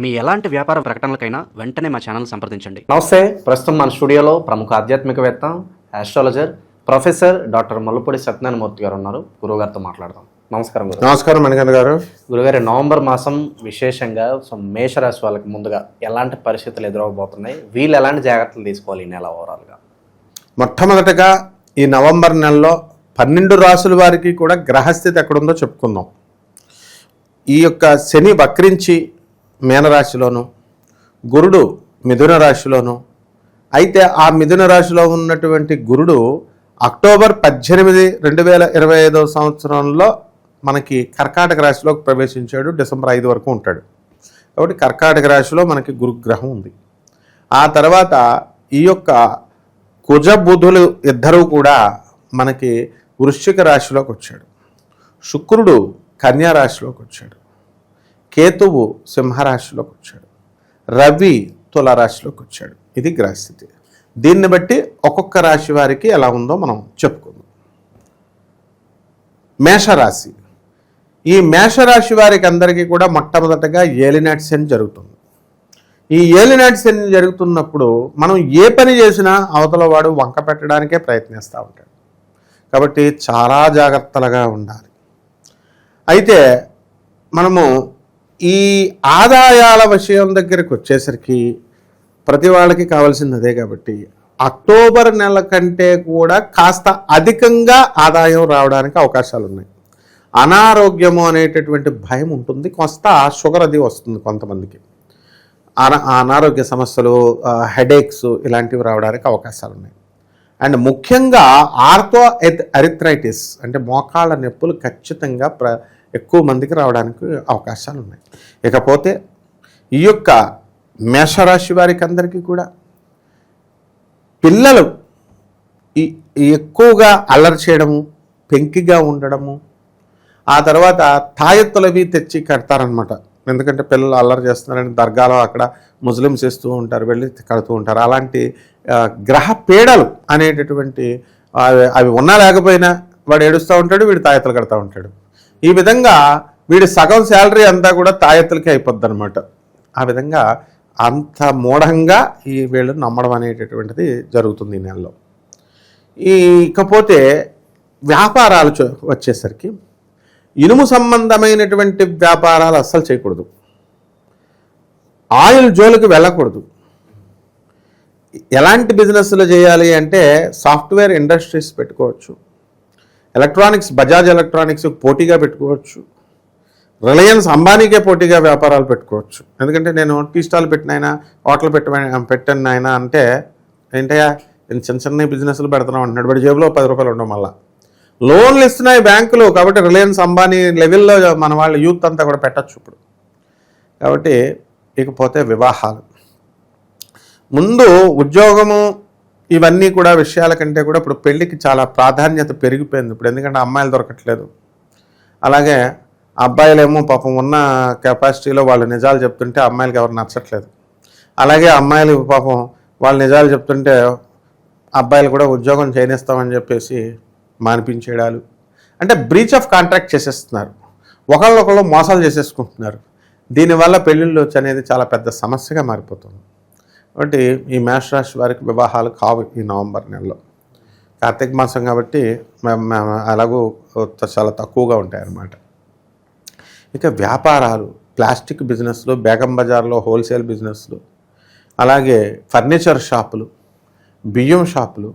మీ ఎలాంటి వ్యాపార ప్రకటనలకైనా వెంటనే మా ఛానల్ సంప్రదించండి. నమస్తే ప్రస్తుతం మన స్టూడియోలో ప్రముఖ ఆధ్యాత్మికవేత్త astrologer professor doctor Mallupudi Satyanarayanamurthy గారు ఉన్నారు. గురువుగారితో మాట్లాడదాం. నమస్కారం గురు నమస్కారం మణికంఠ గారు. గురుగారు నవంబర్ మాసం విశేషంగా సో మేషరాశి వాళ్ళకి ముందుగా ఎలాంటి పరిస్థితులు ఎదురవబోతున్నాయి? వీళ్ళు ఎలాంటి జాగ్రత్తలు తీసుకోవాలి ఈ నెల ఓవరాల్గా మొట్టమొదటగా ఈ నవంబర్ నెలలో పన్నెండు రాసుల వారికి కూడా గ్రహస్థితి ఎక్కడుందో చెప్పుకుందాం. ఈ యొక్క శని వక్రించి మీనరాశిలోను గురుడు మిథున రాశిలోను. అయితే ఆ మిథున రాశిలో ఉన్నటువంటి గురుడు అక్టోబర్ పద్దెనిమిది రెండు వేల ఇరవై ఐదవ సంవత్సరంలో మనకి కర్కాటక రాశిలోకి ప్రవేశించాడు డిసెంబర్ ఐదు వరకు ఉంటాడు. కాబట్టి కర్కాటక రాశిలో మనకి గురుగ్రహం ఉంది. ఆ తర్వాత ఈ యొక్క కుజ బుధులు ఇద్దరూ కూడా మనకి వృశ్చిక రాశిలోకి వచ్చాడు. శుక్రుడు కన్యా రాశిలోకి వచ్చాడు. కేతువు సింహరాశిలోకి వచ్చాడు. రవి తులారాశిలోకి వచ్చాడు. ఇది గ్రహస్థితి. దీన్ని బట్టి ఒక్కొక్క రాశి వారికి ఎలా ఉందో మనం చెప్పుకుందాం. మేషరాశి. ఈ మేషరాశి వారికి అందరికీ కూడా మొట్టమొదటగా ఏలినాటి శని జరుగుతుంది. ఈ ఏలినాటి శని జరుగుతున్నప్పుడు మనం ఏ పని చేసినా అవతల వాడు వంక పెట్టడానికే ప్రయత్నిస్తూ ఉంటాడు. కాబట్టి చాలా జాగ్రత్తలుగా ఉండాలి. అయితే మనము ఈ ఆదాయాల విషయం దగ్గరికి వచ్చేసరికి ప్రతి వాళ్ళకి కావాల్సింది అదే కాబట్టి అక్టోబర్ నెల కంటే కూడా కాస్త అధికంగా ఆదాయం రావడానికి అవకాశాలు ఉన్నాయి. అనారోగ్యము అనేటటువంటి భయం ఉంటుంది. కొంత షుగర్ అది వస్తుంది కొంతమందికి. అనా అనారోగ్య సమస్యలు హెడేక్స్ ఇలాంటివి రావడానికి అవకాశాలు ఉన్నాయి. అండ్ ముఖ్యంగా ఆర్థో ఎత్ అరిథ్రైటిస్ అంటే మోకాళ్ళ నొప్పులు ఖచ్చితంగా ప్ర ఎక్కువ మందికి రావడానికి అవకాశాలు ఉన్నాయి ఇకపోతే ఈ యొక్క మేషరాశి వారికి అందరికీ కూడా పిల్లలు ఈ ఎక్కువగా అల్లరి చేయడము పెంకిగా ఉండడము ఆ తర్వాత తాయెత్తులవి తెచ్చి కడతారనమాట ఎందుకంటే పిల్లలు అల్లరి చేస్తున్నారని దర్గాలో అక్కడ ముస్లిమ్స్ ఇస్తూ ఉంటారు వెళ్ళి కడుతూ ఉంటారు. అలాంటి గ్రహ పీడలు అనేటటువంటి అవి అవి ఉన్నా లేకపోయినా వాడు ఏడుస్తూ ఉంటాడు వీడు తాయెత్తులు కడతా ఉంటాడు. ఈ విధంగా వీడి సగం శాలరీ అంతా కూడా తాయెత్తులకి అయిపోద్ది అనమాట ఆ విధంగా అంత మూఢంగా ఈ వీళ్ళు నమ్మడం అనేటటువంటిది జరుగుతుంది ఈ నెలలో. ఈ ఇకపోతే వ్యాపారాలు వచ్చేసరికి ఇనుము సంబంధమైనటువంటి వ్యాపారాలు అస్సలు చేయకూడదు. ఆయిల్ జోలికి వెళ్ళకూడదు. ఎలాంటి బిజినెస్లు చేయాలి అంటే సాఫ్ట్వేర్ ఇండస్ట్రీస్ పెట్టుకోవచ్చు. ఎలక్ట్రానిక్స్ బజాజ్ ఎలక్ట్రానిక్స్ పోటీగా పెట్టుకోవచ్చు. రిలయన్స్ అంబానీకే పోటీగా వ్యాపారాలు పెట్టుకోవచ్చు. ఎందుకంటే నేను టీ స్టాల్ పెట్టినైనా హోటల్ పెట్ట పెట్టాను ఆయన అంటే ఏంటయ్యా నేను చిన్న చిన్న బిజినెస్లు పెడుతున్నాం అంటున్నాడు. వాడి జేబులో పది రూపాయలు ఉండడం వల్ల లోన్లు ఇస్తున్నాయి బ్యాంకులు కాబట్టి రిలయన్స్ అంబానీ లెవెల్లో మన వాళ్ళ యూత్ అంతా కూడా పెట్టచ్చు ఇప్పుడు. కాబట్టి ఇకపోతే వివాహాలు. ముందు ఉద్యోగము ఇవన్నీ కూడా విషయాల కంటే కూడా ఇప్పుడు పెళ్ళికి చాలా ప్రాధాన్యత పెరిగిపోయింది. ఇప్పుడు ఎందుకంటే అమ్మాయిలు దొరకట్లేదు. అలాగే అబ్బాయిలేమో పాపం ఉన్న కెపాసిటీలో వాళ్ళు నిజాలు చెప్తుంటే అమ్మాయిలకి ఎవరు నచ్చట్లేదు. అలాగే అమ్మాయిలు పాపం వాళ్ళు నిజాలు చెప్తుంటే అబ్బాయిలు కూడా ఉద్యోగం చేయనిస్తామని చెప్పేసి మానిపించేయడాలు అంటే బ్రీచ్ ఆఫ్ కాంట్రాక్ట్ చేసేస్తున్నారు. ఒకళ్ళొకళ్ళు మోసాలు చేసేసుకుంటున్నారు. దీనివల్ల పెళ్ళిళ్ళు అనేది చాలా పెద్ద సమస్యగా మారిపోతుంది. కాబట్టి ఈ మేష రాశి వారికి వివాహాలు కావు ఈ నవంబర్ నెలలో. కార్తీక మాసం కాబట్టి మేము అలాగూ చాలా తక్కువగా ఉంటాయి అన్నమాట ఇక వ్యాపారాలు ప్లాస్టిక్ బిజినెస్లు బేగం బజార్లో హోల్సేల్ బిజినెస్లు అలాగే ఫర్నిచర్ షాపులు బియ్యం షాపులు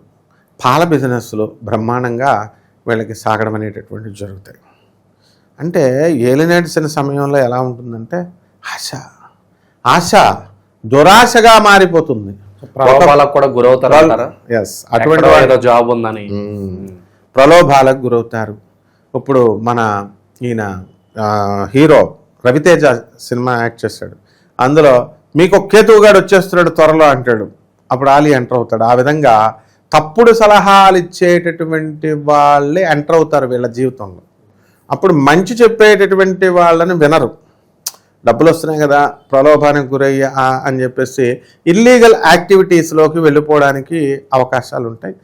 పాల బిజినెస్లు బ్రహ్మాండంగా వీళ్ళకి సాగడం అనేటటువంటివి జరుగుతాయి. అంటే ఏలినాటిసిన సమయంలో ఎలా ఉంటుందంటే ఆశ. ఆశ దురాశగా మారిపోతుంది. ప్రలోభాలకు కూడా గురవుతారు ఎస్ అటువంటి జాబ్ ఉందని. ప్రలోభాలకు గురవుతారు. ఇప్పుడు మన ఈయన హీరో రవితేజ సినిమా యాక్ట్ చేశాడు. అందులో మీకు ఒక కేతువుగాడు వచ్చేస్తున్నాడు త్వరలో అంటాడు. అప్పుడు ఆలి ఎంటర్ అవుతాడు. ఆ విధంగా తప్పుడు సలహాలు ఇచ్చేటటువంటి వాళ్ళే ఎంటర్ అవుతారు వీళ్ళ జీవితంలో. అప్పుడు మంచి చెప్పేటటువంటి వాళ్ళని వినరు. డబ్బులు వస్తున్నాయి కదా ప్రలోభానికి గురయ్యా అని చెప్పేసి ఇల్లీగల్ యాక్టివిటీస్లోకి వెళ్ళిపోవడానికి అవకాశాలు ఉంటాయి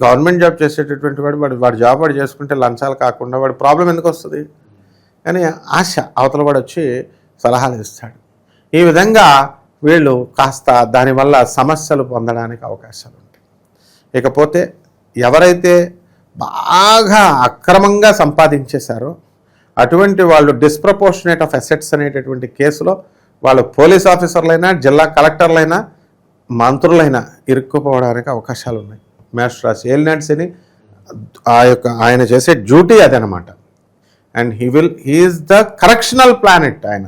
గవర్నమెంట్ జాబ్ చేసేటటువంటి వాడు వాడు వాడు జాబ్ వాడు చేసుకుంటే లంచాలు కాకుండా వాడు ప్రాబ్లం ఎందుకు వస్తుంది కానీ ఆశ అవతల వాడు వచ్చి సలహాలు ఇస్తాడు. ఈ విధంగా వీళ్ళు కాస్త దానివల్ల సమస్యలు పొందడానికి అవకాశాలు ఉంటాయి ఇకపోతే ఎవరైతే బాగా అక్రమంగా సంపాదించేశారో అటువంటి వాళ్ళు డిస్ప్రపోర్షనేట్ ఆఫ్ అసెట్స్ అనేటటువంటి కేసులో వాళ్ళు పోలీస్ ఆఫీసర్లైనా జిల్లా కలెక్టర్లైనా మంత్రులైనా ఇరుక్కుపోవడానికి అవకాశాలు ఉన్నాయి మేష్ రాశి ఏలినాడ్స్ని ఆ యొక్క ఆయన చేసే డ్యూటీ అదనమాట. And he will he is the correctional planet ఆయన.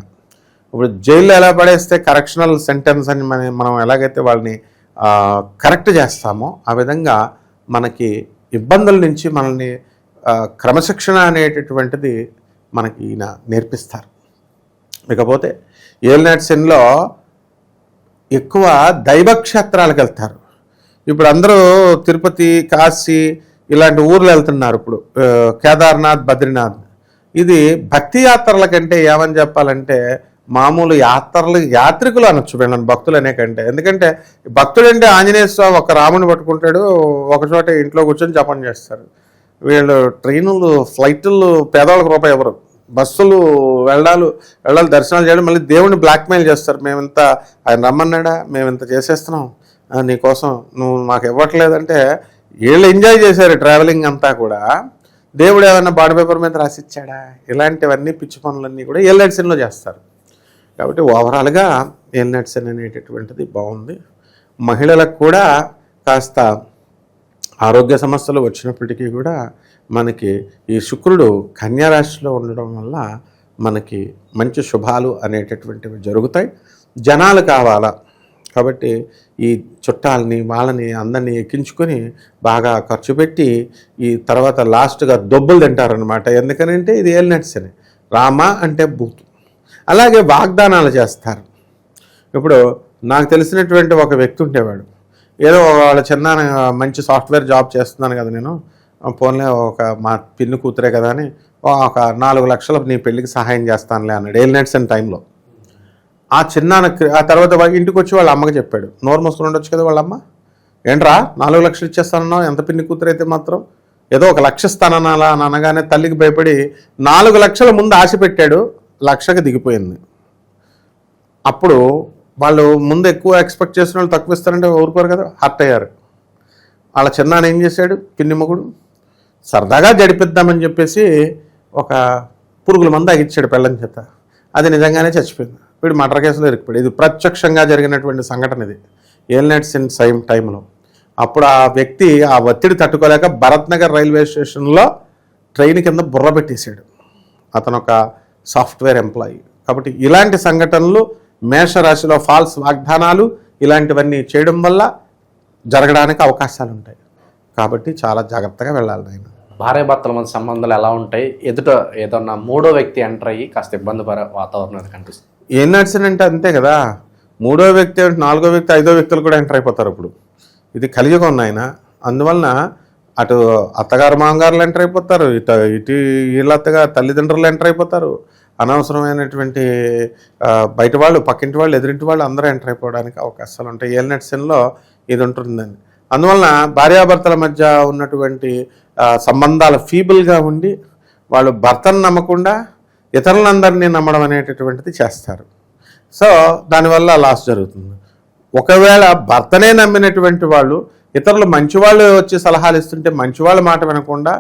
ఇప్పుడు జైల్లో ఎలా పడేస్తే కరెక్షనల్ సెంటెన్స్ అని మన మనం ఎలాగైతే వాళ్ళని కరెక్ట్ చేస్తామో ఆ విధంగా మనకి ఇబ్బందుల నుంచి మనల్ని క్రమశిక్షణ అనేటటువంటిది మనకి ఈయన నేర్పిస్తారు. ఇకపోతే ఏలినాటి సెన్లో ఎక్కువ దైవక్షేత్రాలకు వెళ్తారు. ఇప్పుడు అందరూ తిరుపతి కాశీ ఇలాంటి ఊర్లు వెళ్తున్నారు ఇప్పుడు. కేదార్నాథ్ బద్రీనాథ్. ఇది భక్తి యాత్రల కంటే ఏమని చెప్పాలంటే మామూలు యాత్రలు యాత్రికులు అనొచ్చు వీళ్ళని భక్తులు అనే కంటే. ఎందుకంటే భక్తుడంటే ఆంజనేయ స్వామి ఒక రాముని పట్టుకుంటాడు ఒక చోట ఇంట్లో కూర్చొని జపం చేస్తారు. వీళ్ళు ట్రైనులు ఫ్లైట్లు పేదవాళ్ళకి రూపాయి ఎవరు బస్సులు వెళ్ళాలు వెళ్ళాలి దర్శనాలు చేయడం మళ్ళీ దేవుడిని బ్లాక్మెయిల్ చేస్తారు. మేము ఇంత ఆయన రమ్మన్నాడా? మేము ఇంత చేసేస్తున్నాం నీకోసం నువ్వు మాకు ఇవ్వట్లేదంటే వీళ్ళు ఎంజాయ్ చేశారు ట్రావెలింగ్ అంతా కూడా. దేవుడు ఏమైనా బాడీ పేపర్ మీద రాసిచ్చాడా? ఇలాంటివన్నీ పిచ్చి పనులన్నీ కూడా ఎల్ఎడ్సన్లో చేస్తారు. కాబట్టి ఓవరాల్గా ఎల్ఎడ్సన్ అనేటటువంటిది బాగుంది. మహిళలకు కూడా కాస్త ఆరోగ్య సమస్యలు వచ్చినప్పటికీ కూడా మనకి ఈ శుక్రుడు కన్యారాశిలో ఉండడం వల్ల మనకి మంచి శుభాలు అనేటటువంటివి జరుగుతాయి. జనాలు కావాలా? కాబట్టి ఈ చుట్టాలని వాళ్ళని అందరినీ ఎక్కించుకొని బాగా ఖర్చు పెట్టి ఈ తర్వాత లాస్ట్గా దొబ్బలు తింటారనమాట ఎందుకనంటే ఇది ఏలినట్స్ అని. రామ అంటే బూతు. అలాగే వాగ్దానాలు చేస్తారు. ఇప్పుడు నాకు తెలిసినటువంటి ఒక వ్యక్తి ఉండేవాడు. ఏదో వాళ్ళ చిన్న మంచి సాఫ్ట్వేర్ జాబ్ చేస్తున్నాను కదా నేను. పోన్లే ఒక మా పిన్ని కూతురే కదా అని ఒక నాలుగు లక్షలు నీ పెళ్ళికి సహాయం చేస్తానులే అన్నాడు ఎయిల్ నైట్స్ అండ్ టైంలో. ఆ చిన్నాన్న ఆ తర్వాత ఇంటికి వచ్చి వాళ్ళ అమ్మకి చెప్పాడు. నోరు మూసుకుని ఉండొచ్చు కదా వాళ్ళ అమ్మ? ఏంట్రా నాలుగు లక్షలు ఇచ్చేస్తానన్నావు ఎంత పిన్ని కూతురు అయితే మాత్రం? ఏదో ఒక లక్ష ఇస్తానన్నాలా? అని అనగానే తల్లికి భయపడి నాలుగు లక్షల ముందు ఆశ పెట్టాడు లక్షకి దిగిపోయింది. అప్పుడు వాళ్ళు ముందు ఎక్కువ ఎక్స్పెక్ట్ చేసిన వాళ్ళు తక్కువ ఇస్తారంటే ఊరుకోరు కదా. హర్ట్ అయ్యారు. వాళ్ళ చిన్నాన్న ఏం చేశాడు? పిన్ని మొగుడు సరదాగా జడిపిద్దామని చెప్పేసి ఒక పురుగుల మందు అగిచ్చాడు పెళ్ళని చేత. అది నిజంగానే చచ్చిపోయింది. వీడు మర్డర్ కేసులో ఇరుక్కుపోయాడు. ఇది ప్రత్యక్షంగా జరిగినటువంటి సంఘటన ఇది. ఏల్నెట్స్ ఇన్ సైమ్ టైంలో అప్పుడు ఆ వ్యక్తి ఆ ఒత్తిడి తట్టుకోలేక భరత్ నగర్ రైల్వే స్టేషన్లో ట్రైన్ కింద బుర్ర పెట్టేశాడు. అతను ఒక సాఫ్ట్వేర్ ఎంప్లాయీ. కాబట్టి ఇలాంటి సంఘటనలు మేషరాశిలో ఫాల్స్ వాగ్దానాలు ఇలాంటివన్నీ చేయడం వల్ల జరగడానికి అవకాశాలు ఉంటాయి. కాబట్టి చాలా జాగ్రత్తగా వెళ్ళాలి ఆయన భార్యాభర్తల మధ్య సంబంధాలు ఎలా ఉంటాయి? ఎదుట ఏదన్నా మూడో వ్యక్తి ఎంటర్ అయ్యి కాస్త ఇబ్బందికర వాతావరణం అది కనిపిస్తుంది. ఏం నడిచిందంటే అంతే కదా. మూడో వ్యక్తి నాలుగో వ్యక్తి ఐదో వ్యక్తులు కూడా ఎంటర్ అయిపోతారు ఇప్పుడు. ఇది కలియుగం నాయన. అందువలన అటు అత్తగారు మామగారులు ఎంటర్ అయిపోతారు. ఇటు ఇటు వీళ్ళ అత్తగారు తల్లిదండ్రులు ఎంటర్ అయిపోతారు. అనవసరమైనటువంటి బయట వాళ్ళు పక్కింటి వాళ్ళు ఎదురింటి వాళ్ళు అందరూ ఎంటర్ అయిపోవడానికి అవకాశాలు ఉంటాయి. ఏలినట్ సెన్లో ఇది ఉంటుందండి. అందువలన భార్యాభర్తల మధ్య ఉన్నటువంటి సంబంధాలు ఫీబుల్గా ఉండి వాళ్ళు భర్తను నమ్మకుండా ఇతరులందరినీ నమ్మడం అనేటటువంటిది చేస్తారు. సో దానివల్ల లాస్ జరుగుతుంది. ఒకవేళ భర్తనే నమ్మినటువంటి వాళ్ళు ఇతరులు మంచివాళ్ళు వచ్చి సలహాలు ఇస్తుంటే మంచివాళ్ళ మాట వినకుండా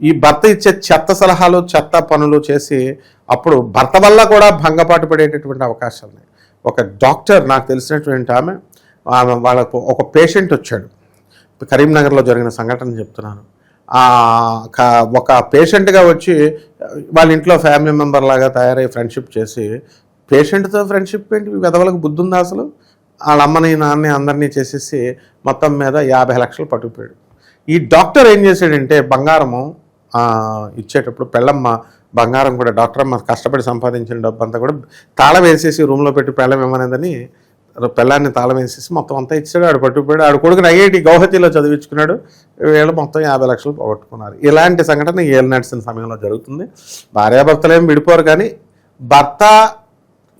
ఈ భర్త ఇచ్చే చెత్త సలహాలు చెత్త పనులు చేసి అప్పుడు భర్త వల్ల కూడా భంగపాటు పడేటటువంటి అవకాశాలు ఉన్నాయి. ఒక డాక్టర్ నాకు తెలిసినటువంటి ఆమె ఆమె వాళ్ళకు ఒక పేషెంట్ వచ్చాడు. కరీంనగర్లో జరిగిన సంఘటన చెప్తున్నాను. ఒక పేషెంట్గా వచ్చి వాళ్ళ ఇంట్లో ఫ్యామిలీ మెంబర్ లాగా తయారై ఫ్రెండ్షిప్ చేసి పేషెంట్తో ఫ్రెండ్షిప్ ఏంటి? వెదవలకు బుద్ధి ఉందా అసలు? వాళ్ళ అమ్మని నాన్నని అందరినీ చేసేసి మొత్తం మీద యాభై లక్షలు పట్టుకుపోయాడు. ఈ డాక్టర్ ఏం చేశాడంటే బంగారము ఇచ్చేటప్పుడు పెళ్ళమ్మ బంగారం కూడా డాక్టర్ అమ్మ కష్టపడి సంపాదించిన డబ్బు అంతా కూడా తాళం వేసేసి రూమ్లో పెట్టి పెళ్ళం ఇవ్వనేదని పెళ్ళాన్ని తాళం వేసేసి మొత్తం అంతా ఇచ్చాడు. ఆడు పట్టుకుపోయాడు. ఆడు కొడుకుని ఐఐటి గౌహతిలో చదివించుకున్నాడు. వీళ్ళు మొత్తం యాభై లక్షలు పోగొట్టుకున్నారు. ఇలాంటి సంఘటన ఏళ్ళు నడిచిన సమయంలో జరుగుతుంది. భార్యాభర్తలు ఏం విడిపోరు కానీ భర్త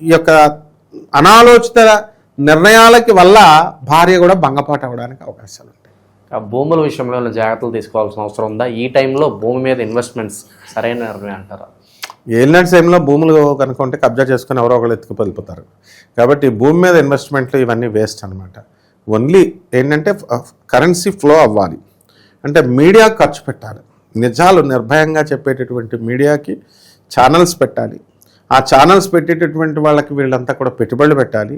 ఈ యొక్క అనాలోచిత నిర్ణయాలకి వల్ల భార్య కూడా భంగపాటు అవ్వడానికి అవకాశాలు ఉంటాయి ఆ భూముల విషయంలో జాగ్రత్తలు తీసుకోవాల్సిన అవసరం ఉందా? ఈ టైంలో భూమి మీద ఇన్వెస్ట్మెంట్స్ సరైన నిర్ణయం అంటారా? ఏలినాటి టైంలో భూములు కనుక ఉంటే కబ్జా చేసుకుని ఎవరో ఒకళ్ళు ఎత్తుకు వెళ్ళిపోతారు కాబట్టి భూమి మీద ఇన్వెస్ట్మెంట్లు ఇవన్నీ వేస్ట్ అనమాట ఓన్లీ ఏంటంటే కరెన్సీ ఫ్లో అవ్వాలి. అంటే మీడియా ఖర్చు పెట్టాలి. నిజాలు నిర్భయంగా చెప్పేటటువంటి మీడియాకి ఛానల్స్ పెట్టాలి. ఆ ఛానల్స్ పెట్టేటటువంటి వాళ్ళకి వీళ్ళంతా కూడా పెట్టుబడులు పెట్టాలి.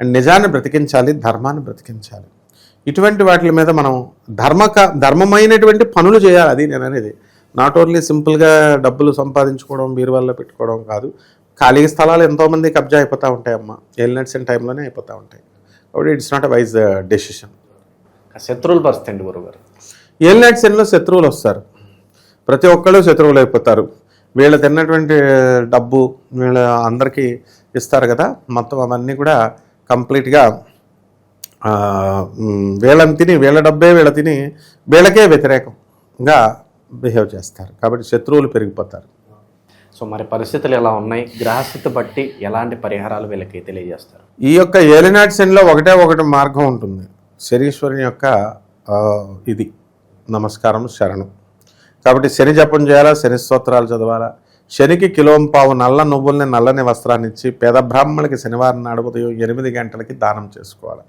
అండ్ నిజాన్ని బ్రతికించాలి ధర్మాన్ని బ్రతికించాలి. ఇటువంటి వాటి మీద మనం ధర్మక ధర్మమైనటువంటి పనులు చేయాలి. అది నేను అనేది. నాట్ ఓన్లీ సింపుల్గా డబ్బులు సంపాదించుకోవడం బీరువాల్లో పెట్టుకోవడం కాదు. ఖాళీ స్థలాలు ఎంతోమంది కబ్జా అయిపోతూ ఉంటాయి అమ్మ. ఎలినట్స్ టైంలోనే అయిపోతూ ఉంటాయి. కాబట్టి it's not a wise decision శత్రువుల పరిస్థితి గురుగారు ఏలినాటి శనిలో శత్రువులు వస్తారు. ప్రతి ఒక్కళ్ళు శత్రువులు అయిపోతారు. వీళ్ళు తిన్నటువంటి డబ్బు వీళ్ళ అందరికీ ఇస్తారు కదా. మొత్తం అవన్నీ కూడా కంప్లీట్గా వీళ్ళని తిని వీళ్ళ డబ్బే వీళ్ళ తిని వీళ్ళకే వ్యతిరేకంగా బిహేవ్ చేస్తారు. కాబట్టి శత్రువులు పెరిగిపోతారు. సో మరి పరిస్థితులు ఎలా ఉన్నాయి? గ్రహస్థితి బట్టి ఎలాంటి పరిహారాలు వీళ్ళకి తెలియజేస్తారు? ఈ యొక్క ఏలినాటి శనిలో ఒకటే ఒకటి మార్గం ఉంటుంది. శనీశ్వరుని యొక్క ఇది నమస్కారం శరణం. కాబట్టి శని జపం చేయాలా? శని స్తోత్రాలు చదవాలా? శనికి కిలోం పావు నల్ల నువ్వుల్ని నల్లని వస్త్రాన్ని ఇచ్చి పేద బ్రాహ్మణులకి శనివారం నాడు ఉదయం ఎనిమిది గంటలకి దానం చేసుకోవాలి.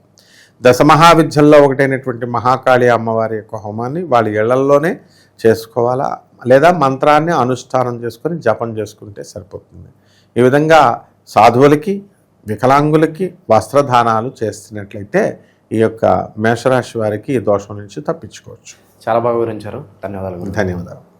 దశమహావిద్యల్లో ఒకటైనటువంటి మహాకాళి అమ్మవారి యొక్క హోమాన్ని వాళ్ళ ఇళ్ళల్లోనే చేసుకోవాలా? లేదా మంత్రాన్ని అనుష్ఠానం చేసుకొని జపం చేసుకుంటే సరిపోతుంది. ఈ విధంగా సాధువులకి వికలాంగులకి వస్త్రదానాలు చేస్తున్నట్లయితే ఈ యొక్క మేషరాశి వారికి ఈ దోషం నుంచి తప్పించుకోవచ్చు. చాలా బాగా వివరించారు. ధన్యవాదాలు. ధన్యవాదాలు.